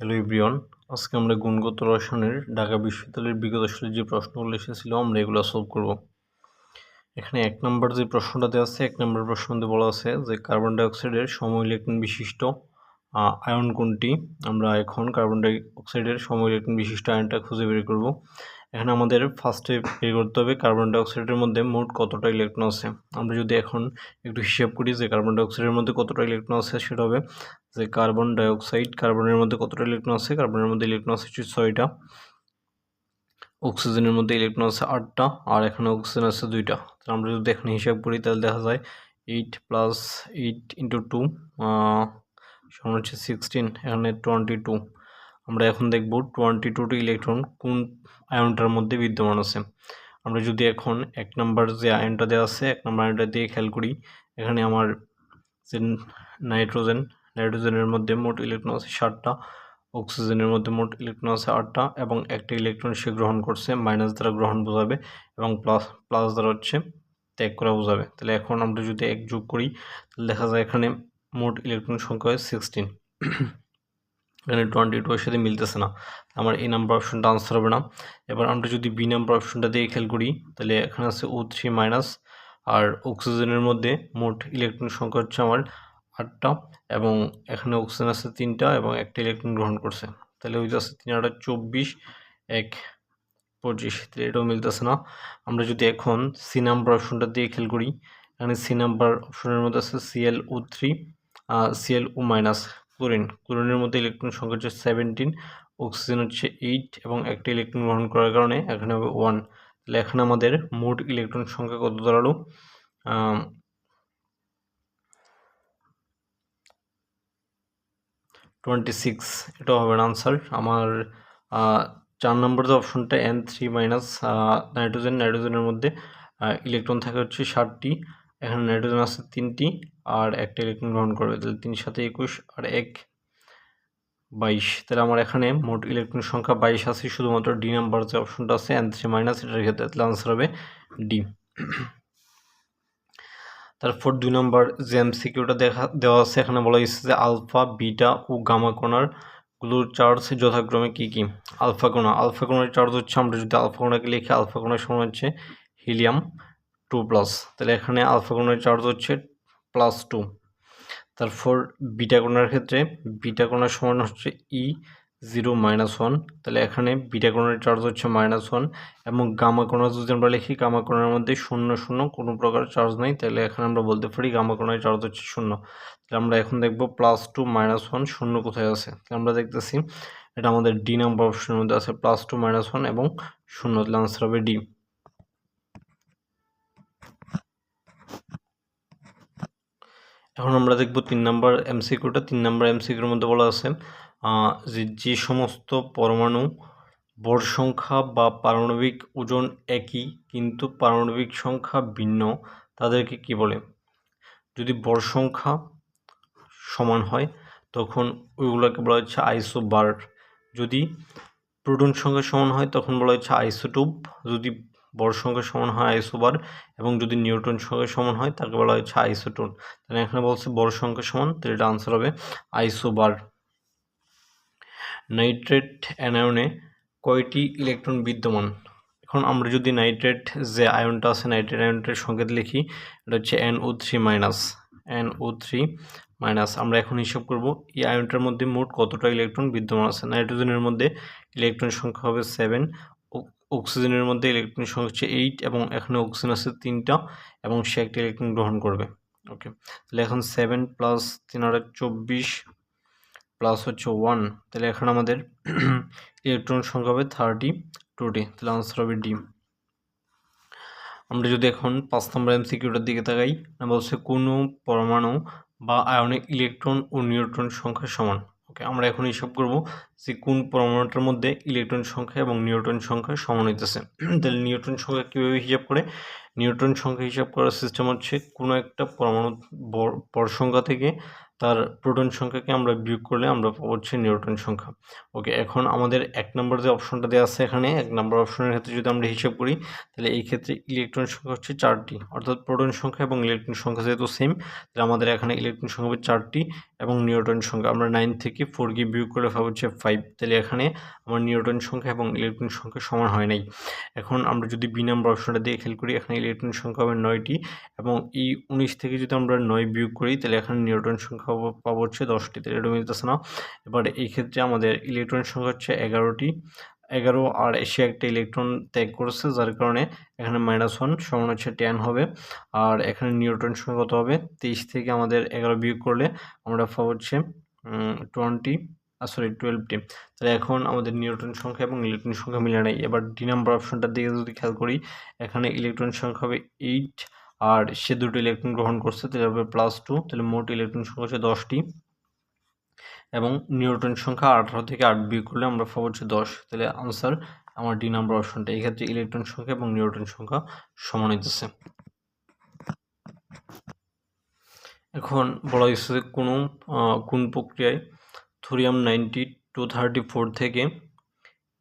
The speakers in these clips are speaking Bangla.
হ্যালো ইব্রিয়ন আজকে আমরা গুণগত রসায়নের ঢাকা বিশ্ববিদ্যালয়ের বিগত সালে যে প্রশ্নগুলো এসেছিল, আমরা এগুলো সলভ করব। এখানে এক নম্বর যে প্রশ্নটা দেওয়া আছে, এক নম্বর প্রশ্নতে বলা আছে যে কার্বন ডাইঅক্সাইডের সময় ইলেকট্রন বিশিষ্ট আয়ন কোনটি? আমরা এখন কার্বন ডাইঅক্সাইডের সময় ইলেকট্রন বিশিষ্ট আয়নটা খুঁজে বের করব। এখানে আমাদের ফার্স্টে বের করতে হবে কার্বন ডাইঅক্সাইডের মধ্যে মোট কতটা ইলেকট্রন আছে? আমরা যদি এখন একটু হিসাব করি যে কার্বন ডাইঅক্সাইডের মধ্যে কতটা ইলেকট্রন আছে, সেটা হবে যে কার্বন ডাইঅক্সাইড কার্বনের মধ্যে কতটা ইলেকট্রন আছে? কার্বনের মধ্যে ইলেকট্রন আছে ছয়টা। অক্সিজেনের মধ্যে ইলেকট্রন আছে আটটা আর এখানে অক্সিজেন আছে দুইটা। তাহলে আমরা যদি এখানে হিসাব করি, তাহলে দেখা যায় eight plus eight into two সমান হচ্ছে সিক্সটিন এখানে টোয়েন্টি টু আমরা এখন দেখব টোয়েন্টি টুটি ইলেকট্রন কোন আয়নটার মধ্যে বিদ্যমান আছে। আমরা যদি এখন এক নম্বর যে আয়নটা দেওয়া আছে, এক নম্বর আয়নটা দিয়ে খেয়াল করি, এখানে আমার যে নাইট্রোজেন, নাইট্রোজেনের মধ্যে মোট ইলেকট্রন আছে ষাটটা, অক্সিজেনের মধ্যে মোট ইলেকট্রন আছে আটটা, এবং একটা ইলেকট্রন সে গ্রহণ করছে মাইনাস দ্বারা গ্রহণ বোঝাবে, এবং প্লাস প্লাস দ্বারা হচ্ছে ত্যাগ করা বোঝাবে। তাহলে এখন আমরা যদি এক যোগ করি, তাহলে দেখা যায় এখানে মোট ইলেকট্রন সংখ্যা হয় সিক্সটিন এখানে টোয়েন্টি টু এর সাথে মিলতেছে না। আমার এই নাম্বার অপশনটা আনসার হবে না। এবার আমরা যদি বি নাম্বার অপশনটা দিয়ে খেয়াল করি, তাহলে এখানে আছে ও থ্রি মাইনাস আর অক্সিজেনের মধ্যে মোট ইলেকট্রন সংখ্যা হচ্ছে আমার আটটা এবং এখানে অক্সিজেন আছে তিনটা এবং একটা ইলেকট্রন গ্রহণ করছে। তাহলে ওই আছে তিন আটা চব্বিশ, এক পঁচিশ, তাহলে এটাও মিলতেছে না। আমরা যদি এখন সি নাম্বার অপশনটা দিয়ে খেয়াল করি, এখানে সি নাম্বার অপশনের মধ্যে আছে CL O three CL O minus chlorine. ক্লোরিনের মধ্যে ইলেকট্রন সংখ্যা হচ্ছে সেভেন্টিন অক্সিজেন হচ্ছে এইট এবং একটা ইলেকট্রন গ্রহণ করার কারণে এখানে হবে ওয়ান তাহলে এখানে আমাদের মোট ইলেকট্রন সংখ্যা কত দাঁড়াল? টোয়েন্টি সিক্স এটা হবে আনসার আমার চার নম্বর যে অপশনটা এন থ্রি মাইনাস নাইট্রোজেন নাইট্রোজেনের মধ্যে ইলেকট্রন থাকে হচ্ছে ষাটটি। এখানে নাইট্রোজেন আছে তিনটি আর একটা ইলেকট্রন গ্রহণ করবে, তাহলে তিন সাথে একুশ আর এক বাইশ। তাহলে আমার এখানে মোট ইলেকট্রন সংখ্যা বাইশ আছে, শুধুমাত্র ডি নাম্বার যে অপশনটা আছে থ্রি মাইনাস এটার ক্ষেত্রে, তাহলে আনসার হবে ডি। তারপর দুই নম্বর যে এমসিকিউটা দেখা, দেওয়া আছে, এখানে বলা হয়েছে যে আলফা, বিটা ও গামা কোণারগুলোর চার্জ যথাক্রমে কি কি? আলফা কোণা। আলফা কোনার চার্জ হচ্ছে, আমরা যদি আলফা কোণাকে লিখি, আলফা কোনার সমান হচ্ছে হিলিয়াম। টু প্লাস তাহলে এখানে আলফা কোণার চার্জ হচ্ছে প্লাস টু তারপর বিটা কোণার ক্ষেত্রে বিটা কোণার সমান হচ্ছে ই জিরো মাইনাস ওয়ান তাহলে এখানে বিটা কোণার চার্জ হচ্ছে মাইনাস ওয়ান এবং গামা যদি আমরা লিখি গামা কোণার মধ্যে শূন্য শূন্য কোনো প্রকার চার্জ নাই। তাহলে এখানে আমরা বলতে পারি গামা কোণার চার্জ হচ্ছে শূন্য। তাহলে আমরা এখন দেখব প্লাস টু মাইনাস ওয়ান শূন্য কোথায় আছে। তাহলে আমরা দেখতেছি, এটা আমাদের ডি নাম্বার অপশনের মধ্যে আছে প্লাস টু মাইনাস ওয়ান এবং শূন্য। তাহলে আনসার হবে ডি এখন আমরা দেখব তিন নম্বর এমসিকিউটা, তিন নম্বর এমসিকিউর মধ্যে বলা আছে যে যে সমস্ত পরমাণু ভর সংখ্যা বা পারমাণবিক ওজন একই, কিন্তু পারমাণবিক সংখ্যা ভিন্ন, তাদেরকে কি বলে? যদি ভর সংখ্যা সমান হয়, তখন ওইগুলোকে বলা হচ্ছে আইসোবার যদি প্রোটন সংখ্যা সমান হয়, তখন বলা হচ্ছে আইসোটোপ। যদি বর সংখ্যা সমান হয় আইসোবার এবং যদি নিউটন সংখ্যা সমান হয়, তাকে বলা হচ্ছে আইসোটোন। তাহলে এখানে বলছে বড় সংখ্যা সমান, তাহলে এটা আনসার হবে আইসোবার। নাইট্রেট অ্যানায়নে কয়টি ইলেকট্রন বিদ্যমান? এখন আমরা যদি নাইট্রেট যে আয়নটা আছে, নাইট্রেট আয়নটার সংকেত লিখি, এটা হচ্ছে N O three minus N O three minus আমরা এখন হিসাব করব, এই আয়নটার মধ্যে মোট কতটা ইলেকট্রন বিদ্যমান আছে? নাইট্রোজেনের মধ্যে ইলেকট্রন সংখ্যা হবে সেভেন অক্সিজেনের মধ্যে ইলেকট্রন সংখ্যা হচ্ছে এইট এবং এখানে অক্সিজেন আছে তিনটা এবং সে একটা ইলেকট্রন গ্রহণ করবে। ওকে তাহলে এখন সেভেন প্লাস তিন আট চব্বিশ প্লাস হচ্ছে ওয়ান তাহলে এখন আমাদের ইলেকট্রন সংখ্যা হবে থার্টি টুটি তাহলে আনসার হবে ডি আমরা যদি এখন পাঁচ নম্বর এমসিকিউটার দিকে তাকাই না বলছে কোনো পরমাণু বা আয়নিক ইলেকট্রন ও নিউট্রন সংখ্যা সমান। ওকে আমরা এখন হিসাব করব যে কোন পরমাণুটার মধ্যে ইলেকট্রন সংখ্যা এবং নিউট্রন সংখ্যা সমান হইতেছে। তাহলে নিউট্রন সংখ্যা কীভাবে হিসাব করে? নিউট্রন সংখ্যা হিসাব করার সিস্টেম হচ্ছে কোনো একটা পরমাণু বর সংখ্যা থেকে তার প্রোটন সংখ্যাকে আমরা বিয়োগ করলে আমরা হচ্ছে নিউটন সংখ্যা। ওকে এখন আমাদের এক নম্বর যে অপশনটা দেওয়া আছে এখানে, এক নম্বর অপশনের ক্ষেত্রে যদি আমরা হিসাব করি, তাহলে এই ক্ষেত্রে ইলেকট্রন সংখ্যা হচ্ছে চারটি। অর্থাৎ প্রোটন সংখ্যা এবং ইলেকট্রন সংখ্যা যেহেতু সেম তাহলে আমাদের এখানে ইলেকট্রন সংখ্যা হবে চারটি এবং নিউটন সংখ্যা। আমরা নাইন থেকে ফোর গিয়ে বিয়োগ করলে পাবো হচ্ছে ফাইভ তাহলে এখানে আমার নিউটন সংখ্যা এবং ইলেকট্রন সংখ্যা সমান হয় নাই। এখন আমরা যদি বি নাম্বার অপশনটা দিয়ে খেয়াল করি, এখানে ইলেকট্রন সংখ্যা হবে নয়টি এবং এই উনিশ থেকে যদি আমরা নয় বিয়োগ করি, তাহলে এখানে নিউটন সংখ্যা পাবো হচ্ছে দশটি তাহলে এটা মিলতেছে না। এবার এই ক্ষেত্রে আমাদের ইলেকট্রন সংখ্যা হচ্ছে এগারোটি। এগারো আর এসে একটা ইলেকট্রন ত্যাগ করেছে, যার কারণে এখানে মাইনাস ওয়ান সমান হচ্ছে টেন হবে। আর এখানে নিউট্রন সংখ্যা কত হবে? তেইশ থেকে আমাদের এগারো বিয়োগ করলে আমরা পাবো হচ্ছে টোয়েন্টি সরি টুয়েলভটি তাহলে এখন আমাদের নিউট্রন সংখ্যা এবং ইলেকট্রন সংখ্যা মিলে নেই। এবার ডি নাম্বার অপশনটার দিকে যদি খেয়াল করি, এখানে ইলেকট্রন সংখ্যা হবে এইট আর সে দুটো ইলেকট্রন গ্রহণ করছে, তাহলে হবে প্লাস টু তাহলে মোট ইলেকট্রন সংখ্যা হচ্ছে দশটি। এবং নিউট্রন সংখ্যা আঠারো থেকে আট বিয়োগ করলে আমরা পাবো হচ্ছে দশ। তাহলে আনসার আমার ডি নাম্বার অপশনটা এই ক্ষেত্রে ইলেকট্রন সংখ্যা এবং নিউট্রন সংখ্যা সমান হইতেছে। এখন বলা হয়েছে যে কোনো কোন প্রক্রিয়ায় thorium ninety two thirty four থেকে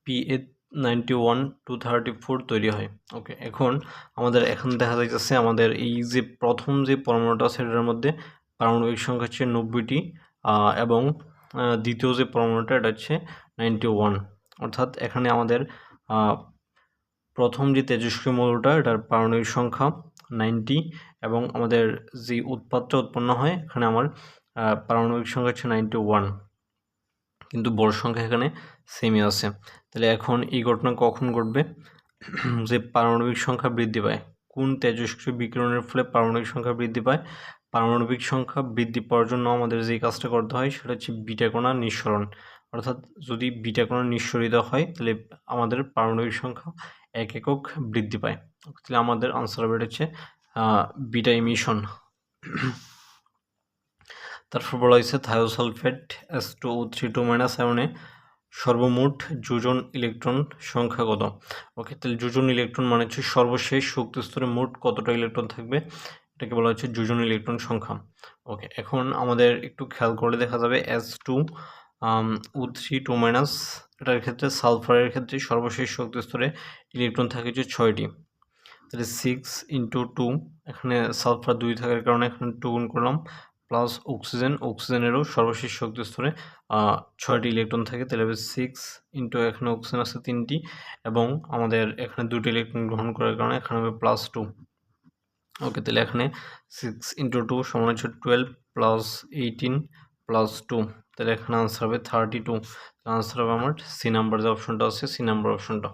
P A ninety one two thirty four তৈরি হয়। ওকে, এখন আমাদের এখন দেখা যাইতেছে আমাদের এই যে প্রথম যে পরমাণুটা সেটার মধ্যে পারমাণবিক সংখ্যা হচ্ছে নব্বইটি এবং দ্বিতীয় যে পরমাণুটা, এটা হচ্ছে নাইনটি ওয়ান। অর্থাৎ এখানে আমাদের প্রথম যে তেজস্ক্রিয় মৌলটা, এটার পারমাণবিক সংখ্যা নাইনটি, এবং আমাদের যে উৎপাদটা উৎপন্ন হয়, এখানে আমার পারমাণবিক সংখ্যা হচ্ছে নাইনটি ওয়ান। কিন্তু বড় সংখ্যা এখানে সেমই আছে। তাহলে এখন এই ঘটনা কখন ঘটবে? যে পারমাণবিক সংখ্যা বৃদ্ধি পায়। কোন তেজস্ক্রিয় বিকিরণের ফলে পারমাণবিক সংখ্যা বৃদ্ধি পায়? পারমাণবিক সংখ্যা বৃদ্ধি পাওয়ার জন্য আমাদের যে কাজটা করতে হয়, সেটা হচ্ছে বিটাকণা নিঃসরণ। অর্থাৎ যদি বিটাকণা নিঃসরিত হয়, তাহলে আমাদের পারমাণবিক সংখ্যা এক একক বৃদ্ধি পায়। তাহলে আমাদের আনসার হবে হচ্ছে বিটা ইমিশন তারপর বলা হয়েছে thiosulphate S two three two minus সেভেনে সর্বমোট যোজন ইলেকট্রন সংখ্যা কত? ওকে তাহলে যোজন ইলেকট্রন মানে হচ্ছে সর্বশেষ শক্তি স্তরে মোট কতটা ইলেকট্রন থাকবে? এটাকে বলা হচ্ছে যোজন ইলেকট্রন সংখ্যা। ওকে এখন আমাদের একটু খেয়াল করে দেখা যাবে S two O three two minus এটার ক্ষেত্রে সালফারের ক্ষেত্রে সর্বশেষ শক্তি স্তরে ইলেকট্রন থাকে যে ছয়টি। তাহলে সিক্স ইন্টু টু এখানে সালফার দুই থাকার কারণে এখানে টু গুণ করলাম। প্লাস অক্সিজেন অক্সিজেনেরও সর্বশেষ শক্তি স্তরে ছয়টি ইলেকট্রন থাকে। তাহলে হবে সিক্স ইন্টু এখানে অক্সিজেন আছে তিনটি এবং আমাদের এখানে দুটি ইলেকট্রন গ্রহণ করার কারণে এখানে হবে প্লাস টু ওকে তাহলে এখানে সিক্স ইন্টু টু সমান হচ্ছে twelve plus eighteen plus two তাহলে এখানে আনসার হবে থার্টি টু আনসার হবে আমার সি নাম্বার যে অপশনটা আছে সি নাম্বার অপশনটা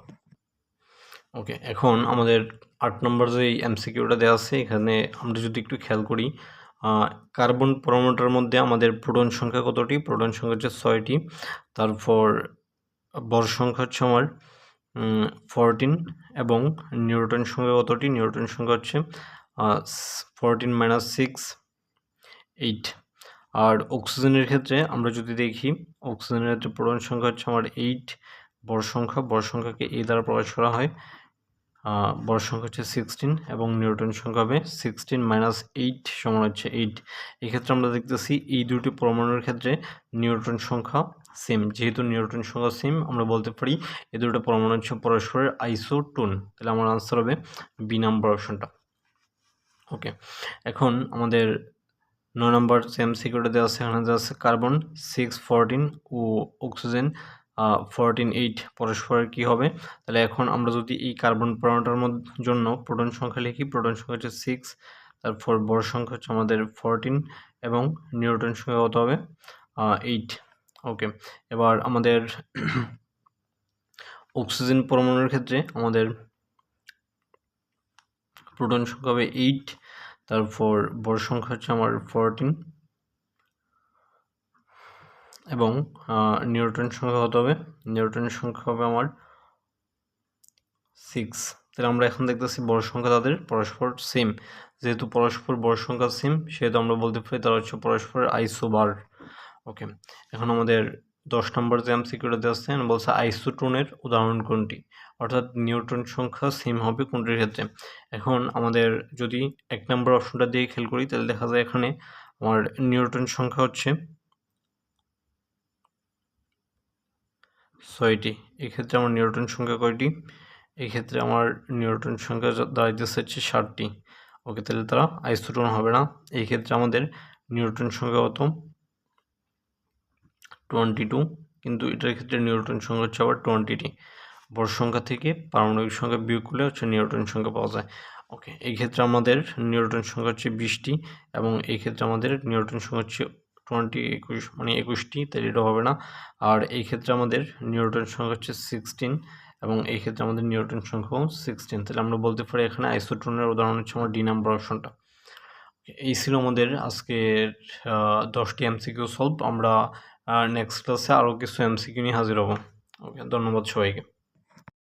ওকে এখন আমাদের আট নম্বর যে এমসিকিউটা দেওয়া আছে, এখানে আমরা যদি একটু খেয়াল করি কার্বন পরমাণুটার মধ্যে আমাদের প্রোটন সংখ্যা কতটি? প্রোটন সংখ্যা হচ্ছে ছয়টি। তারপর বর সংখ্যা হচ্ছে আমার ফোরটিন এবং নিউটন সংখ্যা কতটি? নিউটন সংখ্যা হচ্ছে ফোরটিন মাইনাস সিক্স এইট আর অক্সিজেনের ক্ষেত্রে আমরা যদি দেখি, অক্সিজেনের ক্ষেত্রে প্রোটন সংখ্যা হচ্ছে আমার এইট বর সংখ্যা। বর সংখ্যাকে এই দ্বারা প্রকাশ করা হয় বড় সংখ্যা হচ্ছে সিক্সটিন এবং নিউটন সংখ্যা হবে সিক্সটিন মাইনাস এইট সমান হচ্ছে এইট এক্ষেত্রে আমরা দেখতেছি এই দুটি পরমাণুর ক্ষেত্রে নিউটন সংখ্যা সেম যেহেতু নিউটন সংখ্যা সেম আমরা বলতে পারি এই দুটো পরমাণু হচ্ছে পরস্পরের আইসোটোন তাহলে আমার আনসার হবে বি নাম্বার অপশনটা ওকে এখন আমাদের নয় নম্বর সেম সিকিউরিটি দেওয়া আছে, এখানে দেওয়া আছে কার্বন সিক্স ফোরটিন ও অক্সিজেন ফোরটিন এইট পরস্পরের কী হবে? তাহলে এখন আমরা যদি এই কার্বন পরমাণুটার জন্য প্রোটন সংখ্যা লিখি প্রোটন সংখ্যা হচ্ছে সিক্স তারপর বড় সংখ্যা হচ্ছে আমাদের ফোরটিন এবং নিউটন সংখ্যা কত হবে? এইট ওকে এবার আমাদের অক্সিজেন পরমাণুর ক্ষেত্রে আমাদের প্রোটন সংখ্যা হবে এইট তারপর বড় সংখ্যা হচ্ছে আমার ফোরটিন এবং নিউটন সংখ্যা কত হবে? নিউটনের সংখ্যা হবে আমার সিক্স তাহলে আমরা এখন দেখতেছি বড় সংখ্যা তাদের, পরস্পর সেম যেহেতু পরস্পর বড় সংখ্যা সেম সেহেতু আমরা বলতে পারি তারা হচ্ছে পরস্পরের আইসোবার। ওকে এখন আমাদের দশ নম্বর যে এমসিকিউটা দেওয়া আসছে বলছে আইসোটোনের উদাহরণ কোনটি? অর্থাৎ নিউট্রন সংখ্যা সেম হবে কোনটির ক্ষেত্রে? এখন আমাদের যদি এক নম্বর অপশনটা দিয়ে খেল করি, তাহলে দেখা যায় এখানে আমার নিউট্রন সংখ্যা হচ্ছে ছয়টি। এক্ষেত্রে আমার নিউটন সংখ্যা কয়টি? এক্ষেত্রে আমার নিউটন সংখ্যা দাঁড়াইতেছে হচ্ছে ষাটটি। ওকে, তাহলে তারা আইসোটোন হবে না। এই ক্ষেত্রে আমাদের নিউটন সংখ্যা কত? টোয়েন্টি টু কিন্তু এটার ক্ষেত্রে নিউটন সংখ্যা হচ্ছে আবার টোয়েন্টিটি। বড় সংখ্যা থেকে পারমাণবিক সংখ্যা বিয়োগ করলে হচ্ছে নিউটন সংখ্যা পাওয়া যায়। ওকে এই ক্ষেত্রে আমাদের নিউটন সংখ্যা হচ্ছে বিশটি এবং এই ক্ষেত্রে আমাদের নিউটন সংখ্যা হচ্ছে টোয়েন্টি একুশ মানে একুশটি, তাই এটা হবে না। আর এই ক্ষেত্রে আমাদের নিউটন সংখ্যা হচ্ছে সিক্সটিন এবং এই ক্ষেত্রে আমাদের নিউটন সংখ্যাও সিক্সটিন তাহলে আমরা বলতে পারি এখানে আইসোট্রনের উদাহরণ হচ্ছে আমার ডি নাম্বার অপশনটা। এই ছিল আমাদের আজকের দশটি এমসিকিউ সলভ। আমরা নেক্সট ক্লাসে আরও কিছু এমসিকিউ নিয়ে হাজির হব। ওকে ধন্যবাদ সবাইকে।